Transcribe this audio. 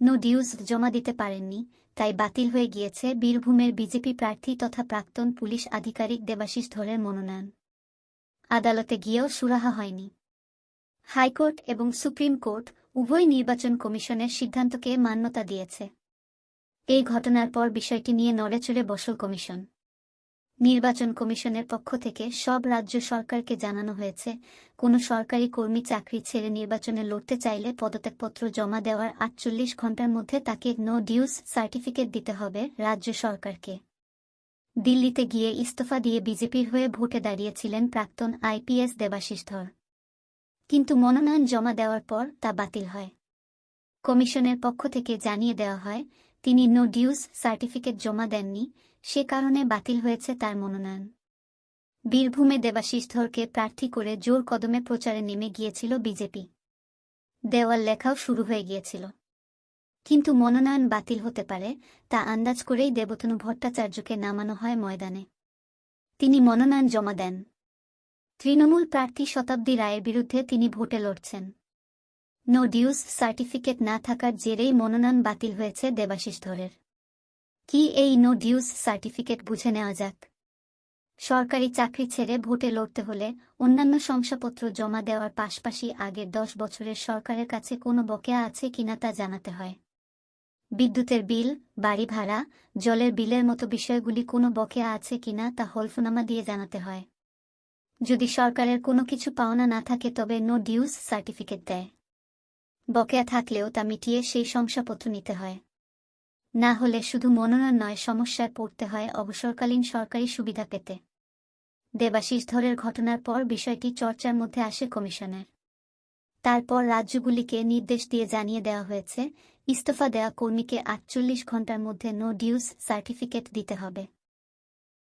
No dues জমা দিতে পারেননি, তাই বাতিল হয়ে গিয়েছে বীরভূমের বিজেপি প্রার্থী তথা প্রাক্তন পুলিশ আধিকারিক দেবাশিস ধরের মনোনয়ন। আদালতে গিয়েও সুরাহা হয়নি। হাইকোর্ট এবং সুপ্রিম কোর্ট উভয় নির্বাচন কমিশনের সিদ্ধান্তকে মান্যতা দিয়েছে। এই ঘটনার পর বিষয়টি নিয়ে নড়েচড়ে বসল কমিশন। নির্বাচন কমিশনের পক্ষ থেকে সব রাজ্য সরকারকে জানানো হয়েছে, কোনো সরকারি কর্মী চাকরি ছেড়ে নির্বাচনে লড়তে চাইলে পদত্যাগপত্র জমা দেওয়ার আটচল্লিশ ঘণ্টার মধ্যে তাকে নো ডিউস সার্টিফিকেট দিতে হবে রাজ্য সরকারকে। দিল্লিতে গিয়ে ইস্তফা দিয়ে বিজেপির হয়ে ভোটে দাঁড়িয়েছিলেন প্রাক্তন আইপিএস দেবাশিস ধর। কিন্তু মনোনয়ন জমা দেওয়ার পর তা বাতিল হয়। কমিশনের পক্ষ থেকে জানিয়ে দেওয়া হয় তিনি নো ডিউস সার্টিফিকেট জমা দেননি, সে কারণে বাতিল হয়েছে তার মনোনয়ন। বীরভূমে দেবাশিস ধরকে প্রার্থী করে জোর কদমে প্রচারে নেমে গিয়েছিল বিজেপি। দেওয়াল লেখাও শুরু হয়ে গিয়েছিল। কিন্তু মনোনয়ন বাতিল হতে পারে, তা আন্দাজ করেই দেবতনু ভট্টাচার্যকে নামানো হয় ময়দানে। তিনি মনোনয়ন জমা দেন। তৃণমূল প্রার্থী শতাব্দী রায়ের বিরুদ্ধে তিনি ভোটে লড়ছেন। নো ডিউস সার্টিফিকেট না থাকার জেরেই মনোনয়ন বাতিল হয়েছে দেবাশিস ধরের। কি এই নো ডিউস সার্টিফিকেট বুঝে নেওয়া যাক? সরকারি চাকরি ছেড়ে ভোটে লড়তে হলে অন্যান্য শংসাপত্র জমা দেওয়ার পাশাপাশি আগের দশ বছরের সরকারের কাছে কোনো বকেয়া আছে কিনা তা জানাতে হয়। বিদ্যুতের বিল, বাড়ি ভাড়া, জলের বিলের মতো বিষয়গুলি কোনো বকেয়া আছে কিনা তা হলফনামা দিয়ে জানাতে হয়। যদি সরকারের কোনো কিছু পাওনা না থাকে তবে নো ডিউস সার্টিফিকেট দেয়। বকেয়া থাকলেও তা মিটিয়ে সেই শংসাপত্র নিতে হয়। না হলে শুধু মনোনয়ন নয়, সমস্যায় পড়তে হয় অবসরকালীন সরকারি সুবিধা পেতে। দেবাশিস ধরের ঘটনার পর বিষয়টি চর্চার মধ্যে আসে কমিশনের। তারপর রাজ্যগুলিকে নির্দেশ দিয়ে জানিয়ে দেওয়া হয়েছে, ইস্তফা দেওয়া কর্মীকে আটচল্লিশ ঘণ্টার মধ্যে নো ডিউস সার্টিফিকেট দিতে হবে।